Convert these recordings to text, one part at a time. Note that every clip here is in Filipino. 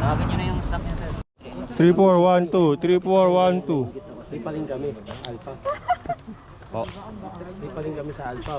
Tawagan nyo na yung staff niya, sir. 3412, 3412. May paling kami, Alpha. Po. May paling kami sa Alpha.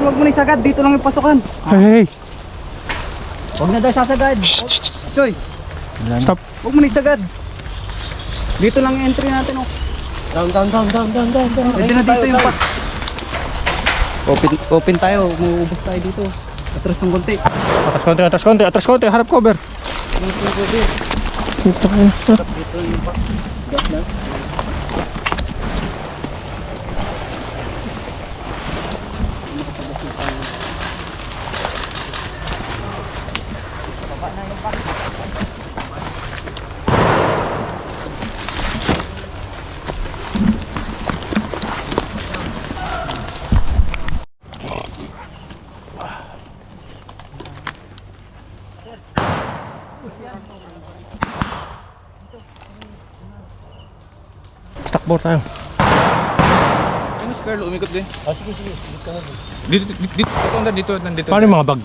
Huwag mo na isagad, dito lang yung pasukan. Hey, Huwag na daw sasagad. Soy, stop. huwag mo na isagad. Dito lang yung entry natin oh. Down, down, down, down, down, down, down. Pwede na dito yung pa. Open, open tayo, umuubos tayo dito. Atras ng konti. Atras konti, atras konti, atras konti, harap cover. Ito ko. Takbo tayo. Ano si Carlo, umikot din. Ah, sige, sige. Dito, dito, dito, dito, dito, nandito. Paano yung mga bag?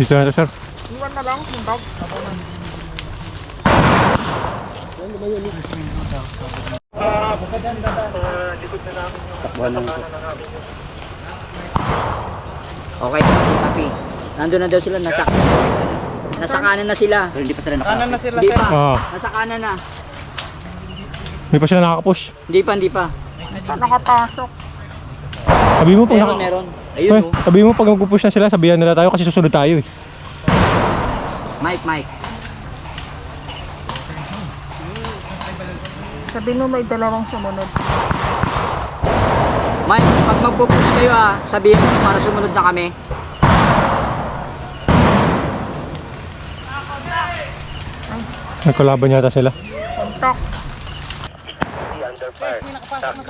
Dito na ito, sir. Okay, tapi, tapi. Nandun na daw sila, nasa Nasa kanan na sila. Pero hindi pa sila nakakapit. Kanan na sila, sir. Ah, Nasa kanan na. May pa sila nakakapush. Hindi pa, hindi pa. Sabi mo pag Meron, naka... meron. Ayun oh. sabi mo pag magpupush na sila, sabihan nila tayo kasi susunod tayo eh. Mike, Mike. Sabi mo may dalawang sumunod. Mike, pag magpo-push kayo ah, sabihin mo para sumunod na kami. Nagkalaban yata sila.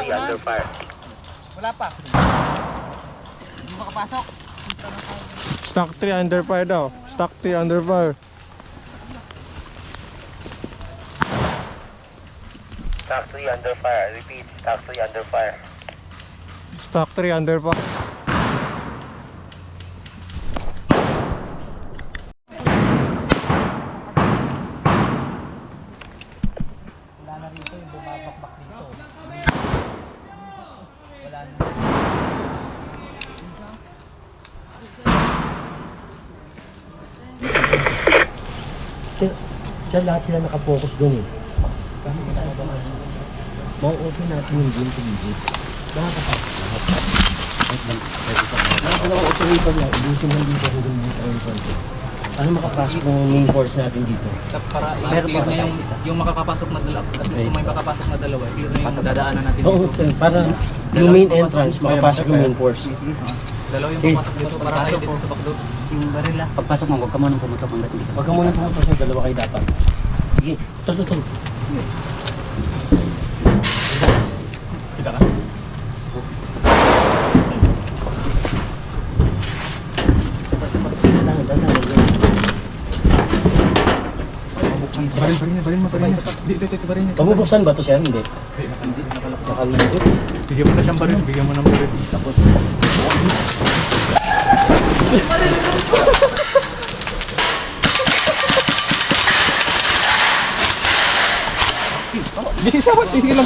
Wala pa. Hindi makapasok. Stock 3 under fire daw. Stock 3 under fire. Stock 3 under fire. Repeat, stock 3 under fire. Stock 3 under fire. Siya lahat sila nakapokus doon eh. Mau-open natin yung game to video. Nakakapasok lahat. Kahit isa. Nakakalawa operator lang, ubusin lang dito hanggang dito sa. Ano makapasok ng main force natin dito? para para- na yung, yung makakapasok na dalawa. At least kung may makapasok na dalawa, clear na yung dadaanan natin Oo, dito. sir. Para yung main entrance, makapasok yung main force. Dalawa yung Eh, papasok dito para tayo dito sa backdoor. Yung barila. Pagpasok mo, huwag ka muna pumutok hanggat dito. Huwag ka muna pumutok sa dalawa kayo dapat. Sige, ito, ito, ito. Baril, baril, baril mo sa kanya. Dito, dito, baril niya. Pamubuksan ba ito siya? Hindi. Nakalungkot. Bigyan mo na siyang baril, bigyan mo ng baril. Tapos, Gising sa what? Gising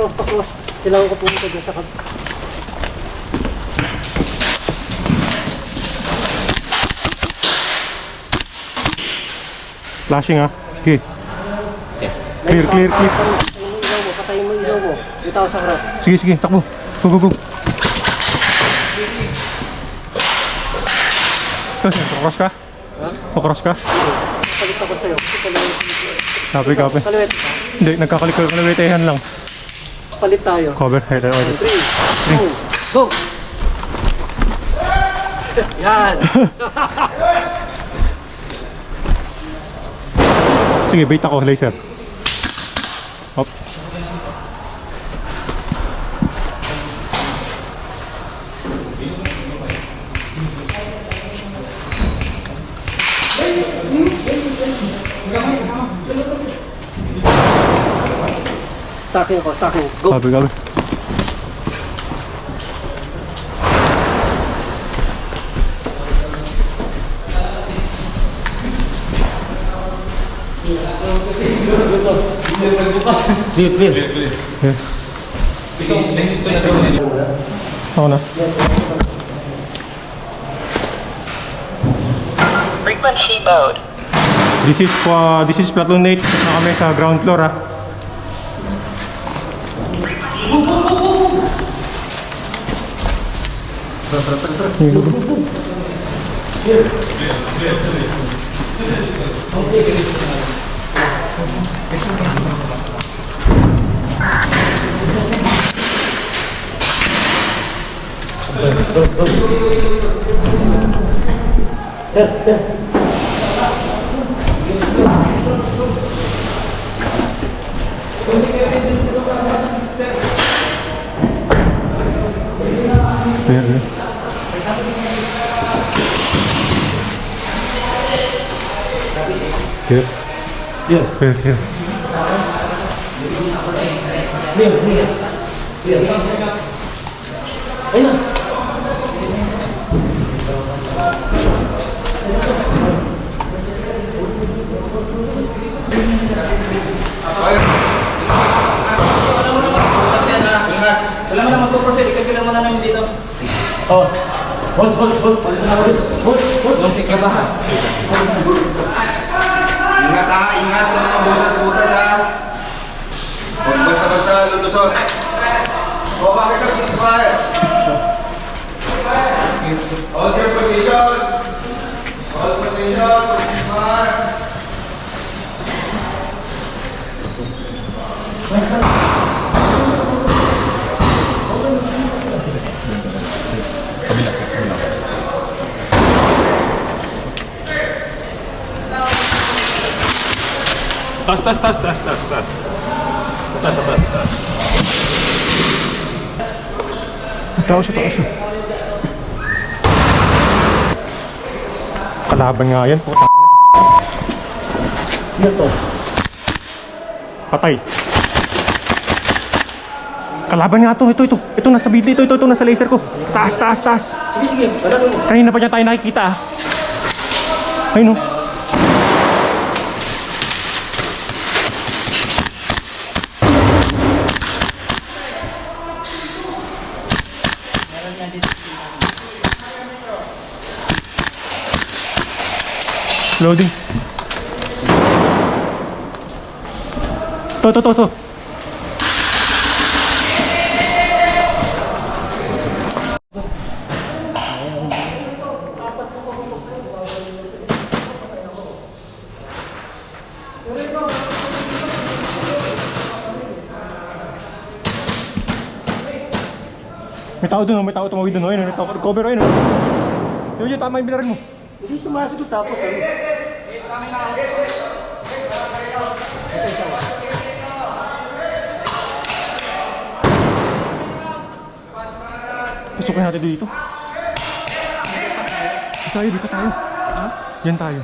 lang. Pakros, pakros. Kailangan ko pumunta dyan sa kab... Flashing ah. Okay. Clear, clear, clear. Patayin mo ilaw mo, patayin mo ilaw mo. Yung tao sa harap. Sige, sige, takbo. Go, go, go. Tapos, pakros ka? Pakros ka? Palit ako sa'yo. Copy, copy. Kaliwet. Hindi, nagkakalikal-kalawitehan lang. Palit tayo. Cover, head, head, head. 3, 2, go! Yan! Sige, bait ako, laser. Hop. Stacking ako, stacking. Go! Copy, copy. Clear, clear. Na. Frequency mode. This is uh, this is platoon 8 na kami sa ground floor ah. Clear, clear. Clear. Clear. Clear, clear. Clear, clear. Clear. Ayun na. Wala mo na magpo-proceed, ikagila mo na namin dito. Oh. Hold, hold, hold. Hold, hold, hold. Sikla ba? Ingat ha, ingat sa mga butas-butas Tas, tas, tas, tas, tas, tas. Tas, tas, tas. Tao sa taas. Kalaban nga yan, puta. Clear to. Patay. Kalaban nga to, ito, ito. Ito nasa video, ito, ito, ito, nasa laser ko. Taas, taas, taas. Sige, sige. Kanina pa niya tayo nakikita ah. Ayun oh. Loading. To, to, to, to. May tao dun, oh, may tao tumawid dun, oh, ayun, oh, may tao, cover, ayun. Yun, yun, tama yung binaril mo. Hindi sumasagot tapos ano. Pasukin natin dito. Dito tayo, dito tayo. Yan tayo.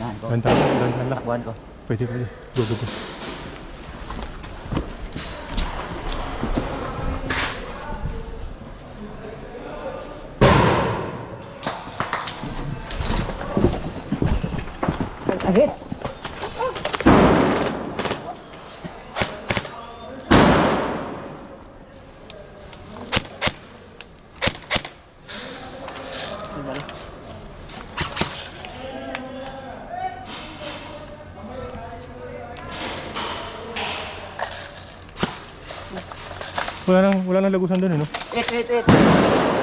Yan, tayo, yan tayo. Pwede, pwede. Go, go, go. Agit! Wala nang, wala nang lagusan doon, eh, no? Wait, wait, wait.